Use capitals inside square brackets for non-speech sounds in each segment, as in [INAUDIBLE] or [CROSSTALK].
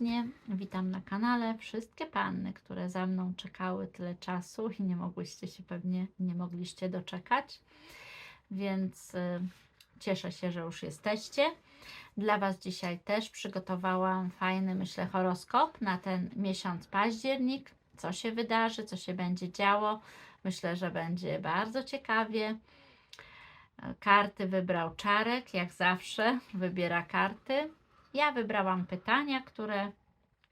Serdecznie, witam na kanale. Wszystkie panny, które za mną czekały tyle czasu i nie mogłyście się pewnie, nie mogliście doczekać, więc y, cieszę się, że już jesteście. Dla Was dzisiaj też przygotowałam fajny, myślę, horoskop na ten miesiąc październik. Co się wydarzy, co się będzie działo. Myślę, że będzie bardzo ciekawie. Karty wybrał Czarek, jak zawsze, wybiera karty. Ja wybrałam pytania, które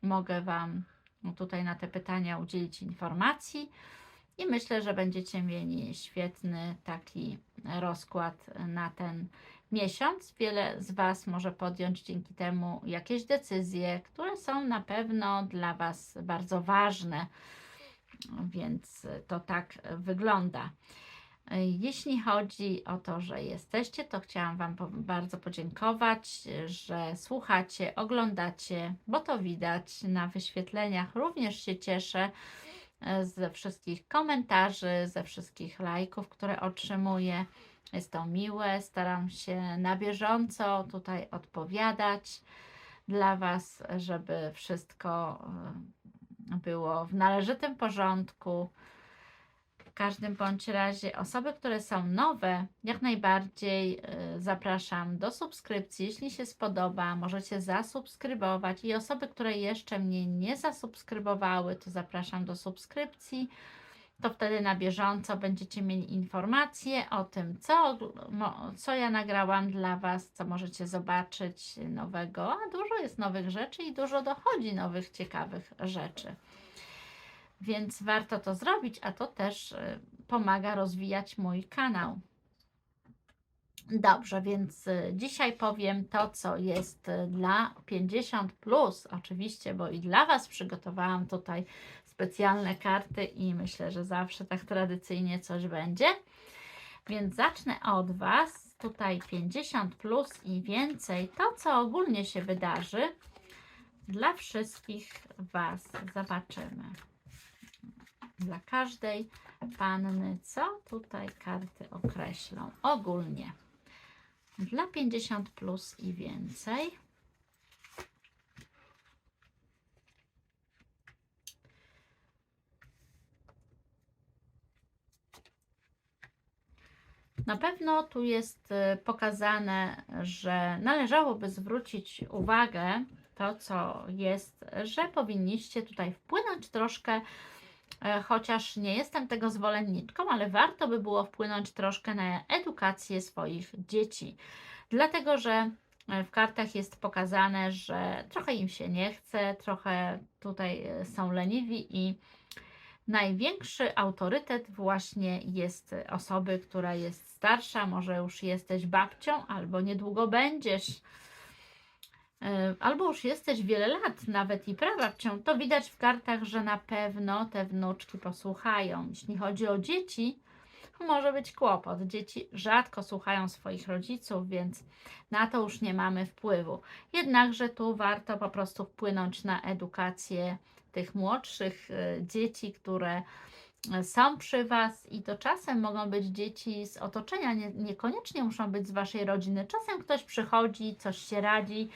mogę Wam no, tutaj na te pytania udzielić informacji i myślę, że będziecie mieli świetny taki rozkład na ten miesiąc. Wiele z Was może podjąć dzięki temu jakieś decyzje, które są na pewno dla Was bardzo ważne, więc to tak wygląda. Jeśli chodzi o to, że jesteście, to chciałam Wam bardzo podziękować, że słuchacie, oglądacie, bo to widać na wyświetleniach. Również się cieszę e, ze wszystkich komentarzy, ze wszystkich lajków, które otrzymuję. Jest to miłe, staram się na bieżąco tutaj odpowiadać dla Was, żeby wszystko e, było w należytym porządku. Każdym bądź razie osoby, które są nowe, jak najbardziej y, zapraszam do subskrypcji. Jeśli się spodoba, możecie zasubskrybować. I osoby, które jeszcze mnie nie zasubskrybowały, to zapraszam do subskrypcji. To wtedy na bieżąco będziecie mieli informacje o tym, co, co ja nagrałam dla Was, co możecie zobaczyć nowego. A dużo jest nowych rzeczy i dużo dochodzi nowych, ciekawych rzeczy więc warto to zrobić, a to też y, pomaga rozwijać mój kanał. Dobrze, więc y, dzisiaj powiem to, co jest y, dla 50, plus, oczywiście, bo i dla Was przygotowałam tutaj specjalne karty i myślę, że zawsze tak tradycyjnie coś będzie. Więc zacznę od Was. Tutaj 50 plus i więcej. To, co ogólnie się wydarzy dla wszystkich Was. Zobaczymy dla każdej panny, co tutaj karty określą ogólnie. Dla 50 plus i więcej. Na pewno tu jest y, pokazane, że należałoby zwrócić uwagę to, co jest, że powinniście tutaj wpłynąć troszkę chociaż nie jestem tego zwolenniczką, ale warto by było wpłynąć troszkę na edukację swoich dzieci. Dlatego, że e, w kartach jest pokazane, że trochę im się nie chce, trochę tutaj e, są leniwi i największy autorytet właśnie jest osoby, która jest starsza, może już jesteś babcią, albo niedługo będziesz E, albo już jesteś wiele lat, nawet i prababcią, to widać w kartach, że na pewno te wnuczki posłuchają. Jeśli chodzi o dzieci, może być kłopot. Dzieci rzadko słuchają swoich rodziców, więc na to już nie mamy wpływu. Jednakże tu warto po prostu wpłynąć na edukację tych młodszych e, dzieci, które e, są przy Was i to czasem mogą być dzieci z otoczenia, nie, niekoniecznie muszą być z Waszej rodziny. Czasem ktoś przychodzi, coś się radzi,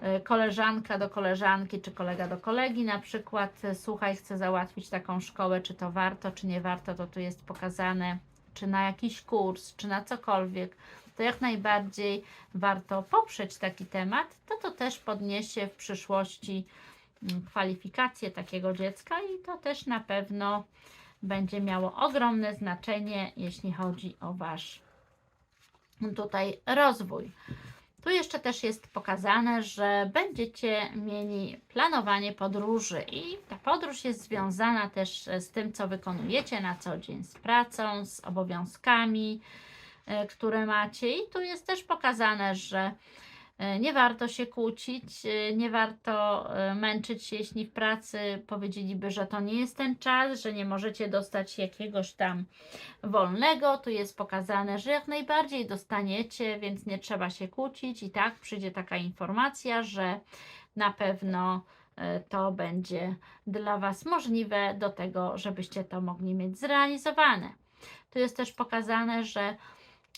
e, koleżanka do koleżanki, czy kolega do kolegi na przykład, e, słuchaj, chcę załatwić taką szkołę, czy to warto, czy nie warto, to tu jest pokazane, czy na jakiś kurs, czy na cokolwiek, to jak najbardziej warto poprzeć taki temat, to to też podniesie w przyszłości mm, kwalifikacje takiego dziecka i to też na pewno będzie miało ogromne znaczenie, jeśli chodzi o Wasz tutaj rozwój. Tu jeszcze też jest pokazane, że będziecie mieli planowanie podróży i ta podróż jest związana też z tym, co wykonujecie na co dzień, z pracą, z obowiązkami, e, które macie. I tu jest też pokazane, że nie warto się kłócić, e, nie warto e, męczyć się, jeśli w pracy powiedzieliby, że to nie jest ten czas, że nie możecie dostać jakiegoś tam wolnego. Tu jest pokazane, że jak najbardziej dostaniecie, więc nie trzeba się kłócić. I tak przyjdzie taka informacja, że na pewno e, to będzie dla Was możliwe do tego, żebyście to mogli mieć zrealizowane. Tu jest też pokazane, że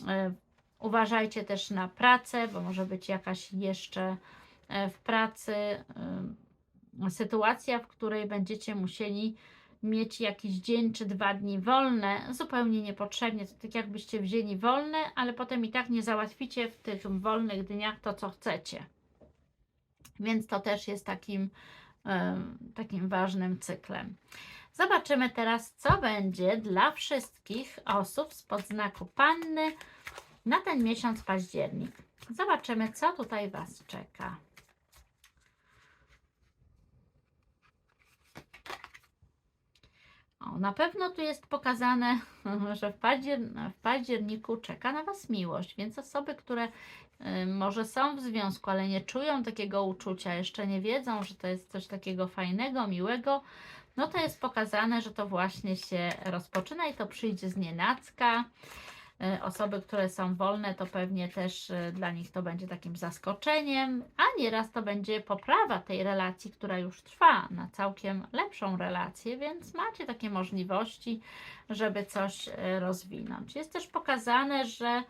e, uważajcie też na pracę, bo może być jakaś jeszcze e, w pracy y, sytuacja, w której będziecie musieli mieć jakiś dzień czy dwa dni wolne, zupełnie niepotrzebnie, to tak jakbyście wzięli wolne, ale potem i tak nie załatwicie w tych wolnych dniach to, co chcecie. Więc to też jest takim, em, takim ważnym cyklem. Zobaczymy teraz, co będzie dla wszystkich osób spod znaku Panny na ten miesiąc październik. Zobaczymy, co tutaj Was czeka. O, na pewno tu jest pokazane, [LAUGHS] że w, w październiku czeka na Was miłość, więc osoby, które y, może są w związku, ale nie czują takiego uczucia, jeszcze nie wiedzą, że to jest coś takiego fajnego, miłego, no to jest pokazane, że to właśnie się rozpoczyna i to przyjdzie z nienacka. Y, Osoby, które są wolne, to pewnie też y, dla nich to będzie takim zaskoczeniem, a nieraz to będzie poprawa tej relacji, która już trwa, na całkiem lepszą relację, więc macie takie możliwości, żeby coś y, rozwinąć. Jest też pokazane, że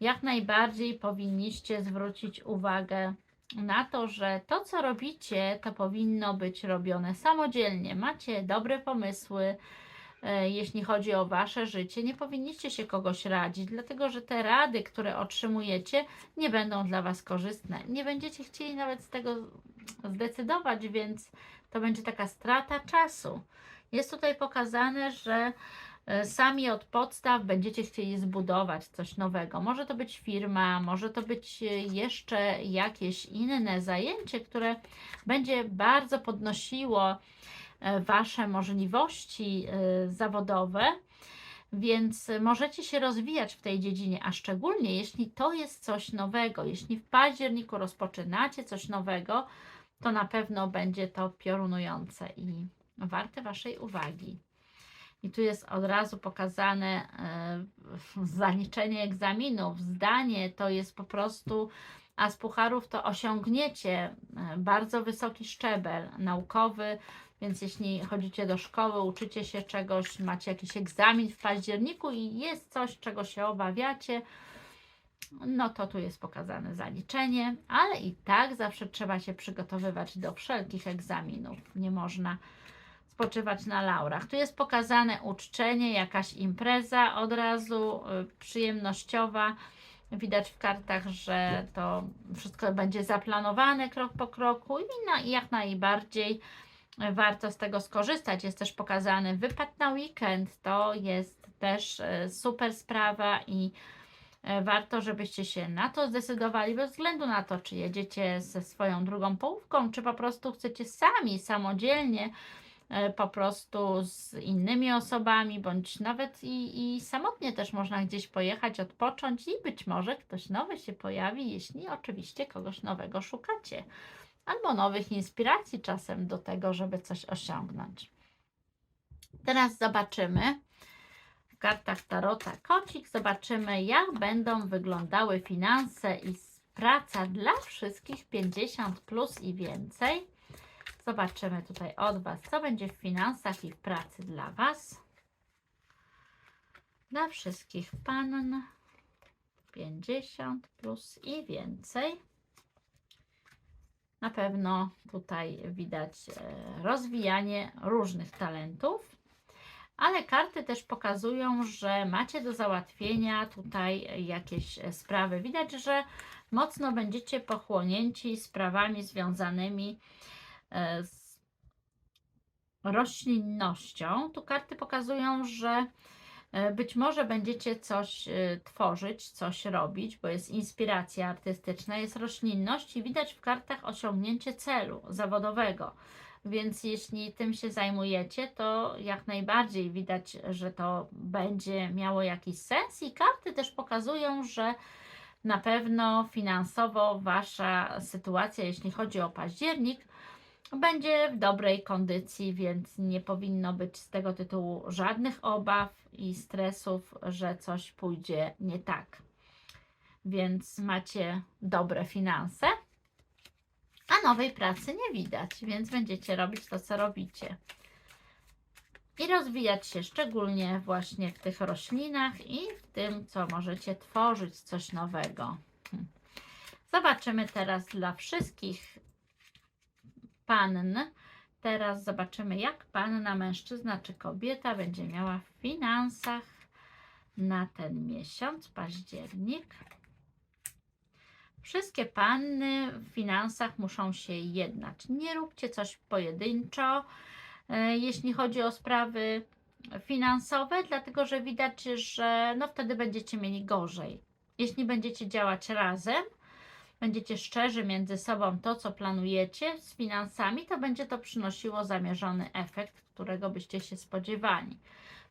jak najbardziej powinniście zwrócić uwagę na to, że to, co robicie, to powinno być robione samodzielnie. Macie dobre pomysły, jeśli chodzi o wasze życie. Nie powinniście się kogoś radzić, dlatego że te rady, które otrzymujecie, nie będą dla was korzystne. Nie będziecie chcieli nawet z tego zdecydować, więc to będzie taka strata czasu. Jest tutaj pokazane, że e, sami od podstaw będziecie chcieli zbudować coś nowego. Może to być firma, może to być e, jeszcze jakieś inne zajęcie, które będzie bardzo podnosiło e, Wasze możliwości e, zawodowe. Więc możecie się rozwijać w tej dziedzinie, a szczególnie jeśli to jest coś nowego, jeśli w październiku rozpoczynacie coś nowego, to na pewno będzie to piorunujące i warte Waszej uwagi. I tu jest od razu pokazane e, [LAUGHS] zaliczenie egzaminów, zdanie to jest po prostu, a z pucharów to osiągniecie e, bardzo wysoki szczebel naukowy, więc jeśli chodzicie do szkoły, uczycie się czegoś, macie jakiś egzamin w październiku i jest coś, czego się obawiacie, no to tu jest pokazane zaliczenie, ale i tak zawsze trzeba się przygotowywać do wszelkich egzaminów. Nie można spoczywać na laurach. Tu jest pokazane uczczenie, jakaś impreza od razu y, przyjemnościowa. Widać w kartach, że to wszystko będzie zaplanowane krok po kroku i na, jak najbardziej warto z tego skorzystać. Jest też pokazany wypad na weekend. To jest też y, super sprawa i y, warto, żebyście się na to zdecydowali, bez względu na to, czy jedziecie ze swoją drugą połówką, czy po prostu chcecie sami, samodzielnie e, po prostu z innymi osobami, bądź nawet i, i samotnie też można gdzieś pojechać, odpocząć i być może ktoś nowy się pojawi, jeśli oczywiście kogoś nowego szukacie. Albo nowych inspiracji czasem do tego, żeby coś osiągnąć. Teraz zobaczymy w kartach Tarota Kocik, zobaczymy jak będą wyglądały finanse i praca dla wszystkich 50 plus i więcej. Zobaczymy tutaj od Was, co będzie w finansach i w pracy dla Was. Dla wszystkich pann 50 plus i więcej. Na pewno tutaj widać e, rozwijanie różnych talentów, ale karty też pokazują, że macie do załatwienia tutaj jakieś e, sprawy. Widać, że mocno będziecie pochłonięci sprawami związanymi e, z roślinnością. Tu karty pokazują, że być może będziecie coś e, tworzyć, coś robić, bo jest inspiracja artystyczna, jest roślinność i widać w kartach osiągnięcie celu zawodowego. Więc jeśli tym się zajmujecie, to jak najbardziej widać, że to będzie miało jakiś sens i karty też pokazują, że na pewno finansowo Wasza sytuacja, jeśli chodzi o październik, będzie w dobrej kondycji, więc nie powinno być z tego tytułu żadnych obaw i stresów, że coś pójdzie nie tak. Więc macie dobre finanse, a nowej pracy nie widać, więc będziecie robić to, co robicie. I rozwijać się szczególnie właśnie w tych roślinach i w tym, co możecie tworzyć coś nowego. Zobaczymy teraz dla wszystkich pann. Teraz zobaczymy, jak panna, mężczyzna czy kobieta będzie miała w finansach na ten miesiąc, październik. Wszystkie panny w finansach muszą się jednać. Nie róbcie coś pojedynczo, e, jeśli chodzi o sprawy finansowe, dlatego że widać, że no wtedy będziecie mieli gorzej. Jeśli będziecie działać razem, będziecie szczerzy między sobą to, co planujecie z finansami, to będzie to przynosiło zamierzony efekt, którego byście się spodziewali.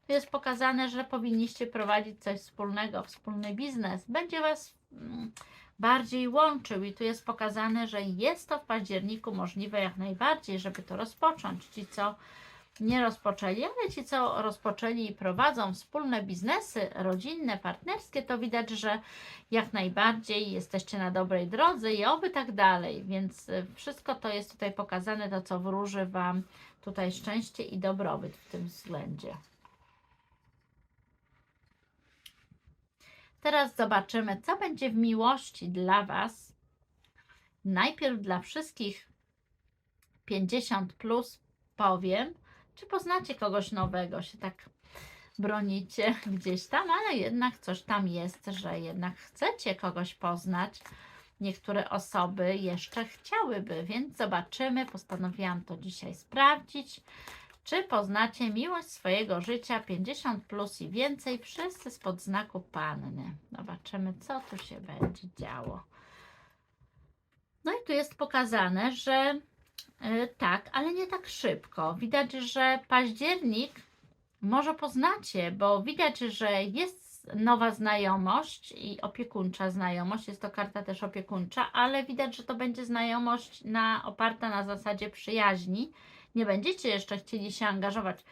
Tu jest pokazane, że powinniście prowadzić coś wspólnego, wspólny biznes. Będzie Was mm, bardziej łączył i tu jest pokazane, że jest to w październiku możliwe jak najbardziej, żeby to rozpocząć. Ci, co nie rozpoczęli, ale ci, co rozpoczęli i prowadzą wspólne biznesy rodzinne, partnerskie, to widać, że jak najbardziej jesteście na dobrej drodze i oby tak dalej. Więc y, wszystko to jest tutaj pokazane, to co wróży Wam tutaj szczęście i dobrobyt w tym względzie. Teraz zobaczymy, co będzie w miłości dla Was. Najpierw dla wszystkich 50 plus powiem, czy poznacie kogoś nowego, się tak bronicie [LAUGHS] gdzieś tam, ale jednak coś tam jest, że jednak chcecie kogoś poznać. Niektóre osoby jeszcze chciałyby, więc zobaczymy. Postanowiłam to dzisiaj sprawdzić. Czy poznacie miłość swojego życia 50 plus i więcej? Wszyscy spod znaku panny. Zobaczymy, co tu się będzie działo. No i tu jest pokazane, że tak, ale nie tak szybko. Widać, że październik może poznacie, bo widać, że jest nowa znajomość i opiekuńcza znajomość. Jest to karta też opiekuńcza, ale widać, że to będzie znajomość na, oparta na zasadzie przyjaźni nie będziecie jeszcze chcieli się angażować,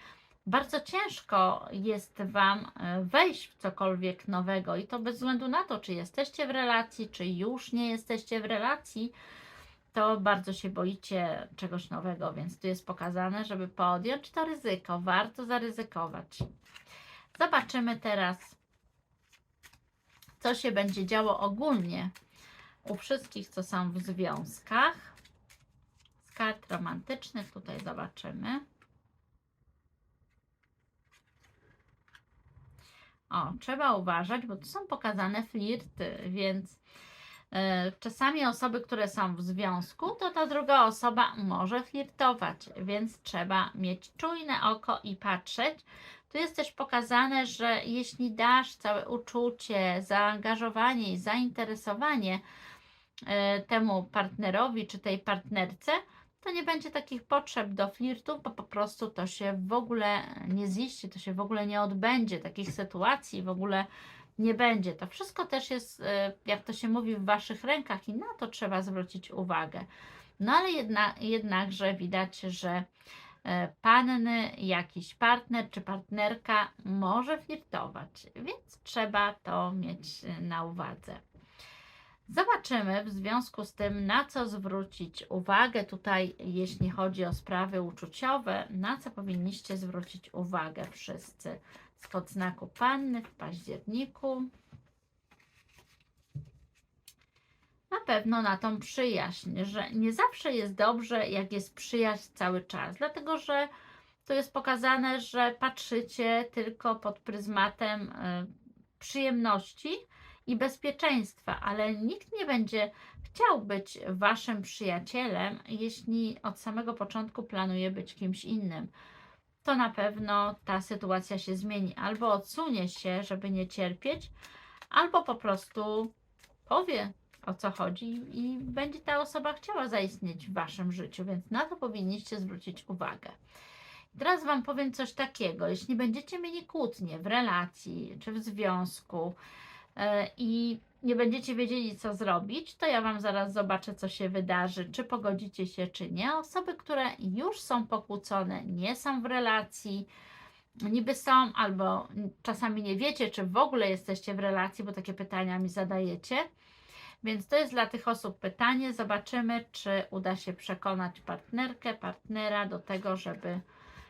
bardzo ciężko jest Wam e, wejść w cokolwiek nowego i to bez względu na to, czy jesteście w relacji, czy już nie jesteście w relacji, to bardzo się boicie czegoś nowego, więc tu jest pokazane, żeby podjąć to ryzyko. Warto zaryzykować. Zobaczymy teraz, co się będzie działo ogólnie u wszystkich, co są w związkach kart romantycznych tutaj zobaczymy. O, trzeba uważać, bo tu są pokazane flirty, więc czasami osoby, które są w związku, to ta druga osoba może flirtować, więc trzeba mieć czujne oko i patrzeć. Tu jest też pokazane, że jeśli dasz całe uczucie, zaangażowanie i zainteresowanie e, temu partnerowi czy tej partnerce, to nie będzie takich potrzeb do flirtu, bo po prostu to się w ogóle nie ziści, to się w ogóle nie odbędzie, takich sytuacji w ogóle nie będzie. To wszystko też jest, e, jak to się mówi, w Waszych rękach i na to trzeba zwrócić uwagę. No ale jedna, jednakże widać, że e, panny, jakiś partner czy partnerka może flirtować, więc trzeba to mieć na uwadze. Zobaczymy w związku z tym, na co zwrócić uwagę tutaj, jeśli chodzi o sprawy uczuciowe, na co powinniście zwrócić uwagę wszyscy spod znaku Panny w październiku. Na pewno na tą przyjaźń, że nie zawsze jest dobrze, jak jest przyjaźń cały czas, dlatego że to jest pokazane, że patrzycie tylko pod pryzmatem y, przyjemności, i bezpieczeństwa, ale nikt nie będzie chciał być waszym przyjacielem, jeśli od samego początku planuje być kimś innym. To na pewno ta sytuacja się zmieni. Albo odsunie się, żeby nie cierpieć, albo po prostu powie o co chodzi i będzie ta osoba chciała zaistnieć w waszym życiu, więc na to powinniście zwrócić uwagę. Teraz Wam powiem coś takiego. Jeśli będziecie mieli kłótnie w relacji czy w związku, E, i nie będziecie wiedzieli, co zrobić, to ja Wam zaraz zobaczę, co się wydarzy, czy pogodzicie się, czy nie. Osoby, które już są pokłócone, nie są w relacji, niby są, albo czasami nie wiecie, czy w ogóle jesteście w relacji, bo takie pytania mi zadajecie. Więc to jest dla tych osób pytanie. Zobaczymy, czy uda się przekonać partnerkę, partnera do tego, żeby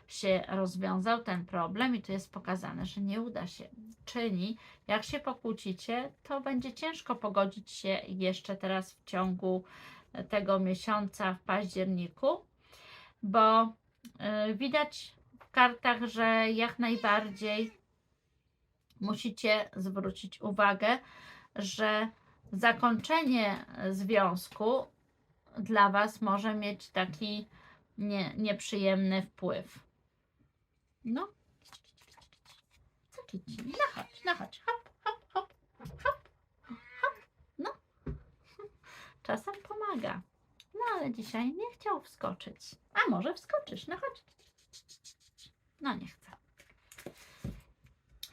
się rozwiązał ten problem i tu jest pokazane, że nie uda się. Czyli jak się pokłócicie, to będzie ciężko pogodzić się jeszcze teraz w ciągu tego miesiąca w październiku, bo y, widać w kartach, że jak najbardziej musicie zwrócić uwagę, że zakończenie związku dla Was może mieć taki nie, nieprzyjemny wpływ. No. Co chodź, no chodź. Hop, hop, hop, hop, hop. No. [LAUGHS] Czasem pomaga. No ale dzisiaj nie chciał wskoczyć. A może wskoczysz? No. No nie chcę.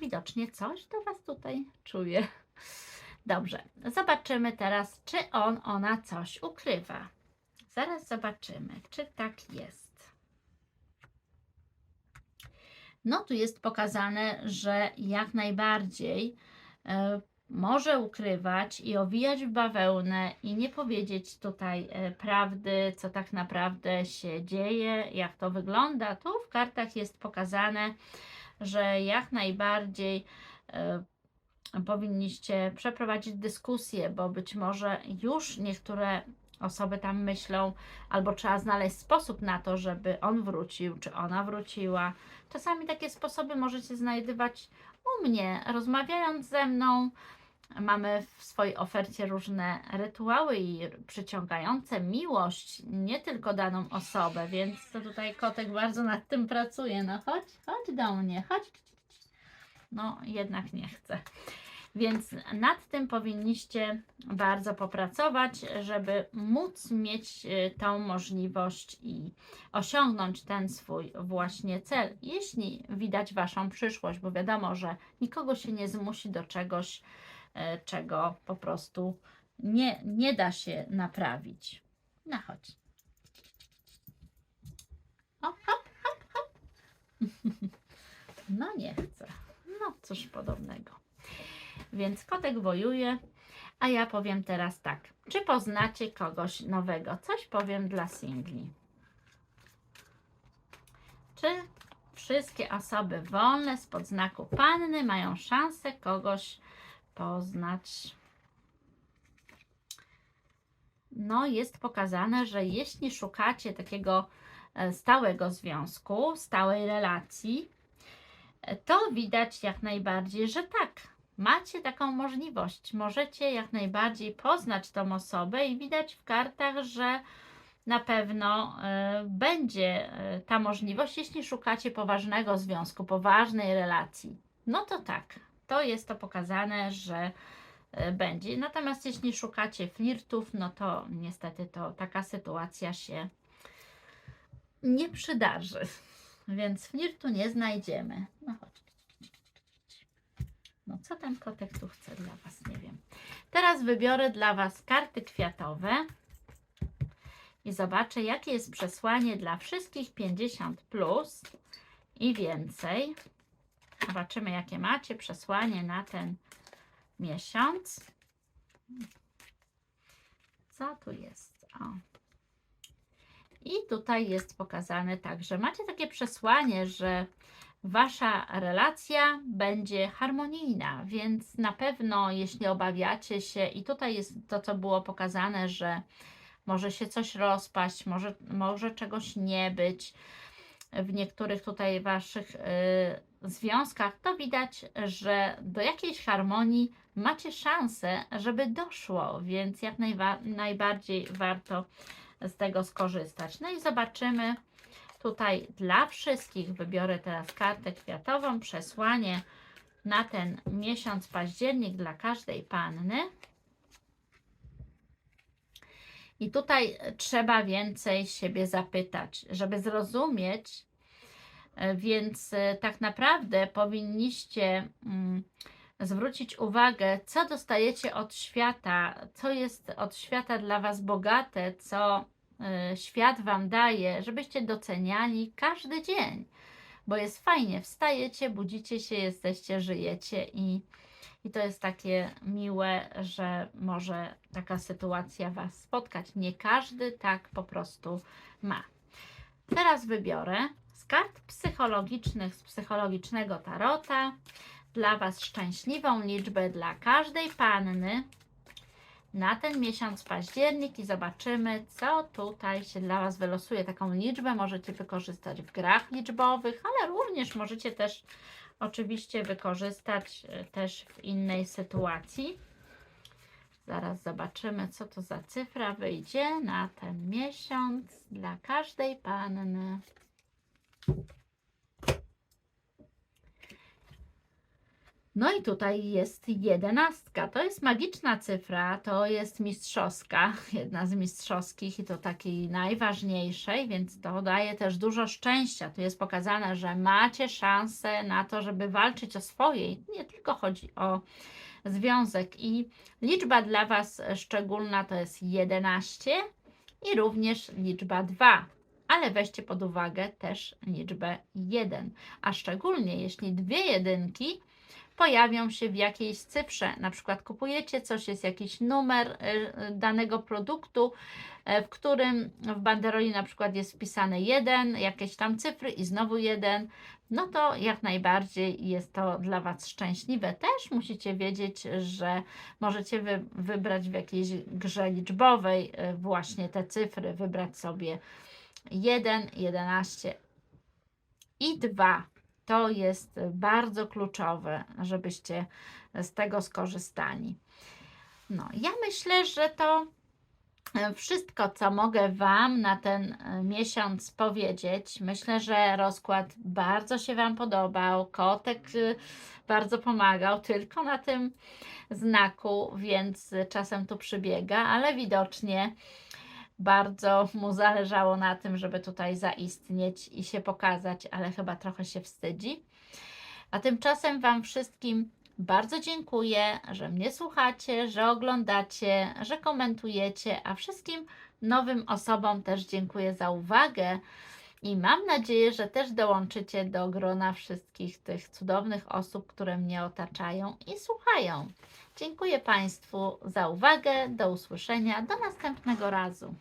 Widocznie coś do Was tutaj czuje. Dobrze, zobaczymy teraz, czy on, ona coś ukrywa. Zaraz zobaczymy, czy tak jest. No, tu jest pokazane, że jak najbardziej e, może ukrywać i owijać w bawełnę i nie powiedzieć tutaj e, prawdy, co tak naprawdę się dzieje, jak to wygląda. Tu w kartach jest pokazane, że jak najbardziej e, powinniście przeprowadzić dyskusję, bo być może już niektóre osoby tam myślą, albo trzeba znaleźć sposób na to, żeby on wrócił, czy ona wróciła. Czasami takie sposoby możecie znajdywać u mnie, rozmawiając ze mną. Mamy w swojej ofercie różne rytuały i przyciągające miłość, nie tylko daną osobę, więc to tutaj kotek bardzo nad tym pracuje. No chodź, chodź do mnie, chodź. No jednak nie chce. Więc nad tym powinniście bardzo popracować, żeby móc mieć y, tą możliwość i osiągnąć ten swój właśnie cel, jeśli widać Waszą przyszłość, bo wiadomo, że nikogo się nie zmusi do czegoś, y, czego po prostu nie, nie da się naprawić. No chodź. Hop, hop, hop, hop. [LAUGHS] No nie chcę. No cóż podobnego. Więc kotek wojuje, a ja powiem teraz tak. Czy poznacie kogoś nowego? Coś powiem dla singli. Czy wszystkie osoby wolne spod znaku panny mają szansę kogoś poznać? No, jest pokazane, że jeśli szukacie takiego e, stałego związku, stałej relacji, e, to widać jak najbardziej, że tak, macie taką możliwość. Możecie jak najbardziej poznać tą osobę i widać w kartach, że na pewno y, będzie y, ta możliwość, jeśli szukacie poważnego związku, poważnej relacji. No to tak, to jest to pokazane, że y, będzie. Natomiast jeśli szukacie flirtów, no to niestety to taka sytuacja się nie przydarzy. Więc flirtu nie znajdziemy. No chodź. No co ten kotek tu chce dla Was, nie wiem. Teraz wybiorę dla Was karty kwiatowe i zobaczę, jakie jest przesłanie dla wszystkich 50 plus i więcej. Zobaczymy, jakie macie przesłanie na ten miesiąc. Co tu jest? O. I tutaj jest pokazane tak, że macie takie przesłanie, że wasza relacja będzie harmonijna, więc na pewno, jeśli obawiacie się, i tutaj jest to, co było pokazane, że może się coś rozpaść, może, może czegoś nie być w niektórych tutaj waszych y, związkach, to widać, że do jakiejś harmonii macie szansę, żeby doszło, więc jak najbardziej warto z tego skorzystać. No i zobaczymy, Tutaj dla wszystkich wybiorę teraz kartę kwiatową, przesłanie na ten miesiąc październik dla każdej panny. I tutaj trzeba więcej siebie zapytać, żeby zrozumieć, e, więc e, tak naprawdę powinniście mm, zwrócić uwagę, co dostajecie od świata, co jest od świata dla Was bogate, co świat Wam daje, żebyście doceniali każdy dzień, bo jest fajnie, wstajecie, budzicie się, jesteście, żyjecie i, i to jest takie miłe, że może taka sytuacja Was spotkać. Nie każdy tak po prostu ma. Teraz wybiorę z kart psychologicznych, z psychologicznego tarota. Dla Was szczęśliwą liczbę dla każdej panny na ten miesiąc październik i zobaczymy, co tutaj się dla Was wylosuje. Taką liczbę możecie wykorzystać w grach liczbowych, ale również możecie też oczywiście wykorzystać e, też w innej sytuacji. Zaraz zobaczymy, co to za cyfra wyjdzie na ten miesiąc dla każdej panny. No i tutaj jest jedenastka. To jest magiczna cyfra, to jest mistrzowska, [LAUGHS] jedna z mistrzowskich i to takiej najważniejszej, więc to daje też dużo szczęścia. Tu jest pokazane, że macie szansę na to, żeby walczyć o swoje. I Nie tylko chodzi o związek i liczba dla Was szczególna to jest 11 i również liczba 2. Ale weźcie pod uwagę też liczbę 1, a szczególnie jeśli dwie jedynki pojawią się w jakiejś cyfrze. Na przykład kupujecie coś, jest jakiś numer y, y, danego produktu, y, w którym w banderoli na przykład jest wpisane 1, jakieś tam cyfry i znowu 1, no to jak najbardziej jest to dla Was szczęśliwe. Też musicie wiedzieć, że możecie wy, wybrać w jakiejś grze liczbowej y, właśnie te cyfry, wybrać sobie 1, 11 i 2 to jest bardzo kluczowe, żebyście z tego skorzystali. No, ja myślę, że to wszystko, co mogę Wam na ten e, miesiąc powiedzieć. Myślę, że rozkład bardzo się Wam podobał. Kotek y, bardzo pomagał, tylko na tym znaku, więc czasem tu przybiega, ale widocznie bardzo mu zależało na tym, żeby tutaj zaistnieć i się pokazać, ale chyba trochę się wstydzi. A tymczasem Wam wszystkim bardzo dziękuję, że mnie słuchacie, że oglądacie, że komentujecie, a wszystkim nowym osobom też dziękuję za uwagę. I mam nadzieję, że też dołączycie do grona wszystkich tych cudownych osób, które mnie otaczają i słuchają. Dziękuję Państwu za uwagę. Do usłyszenia. Do następnego razu.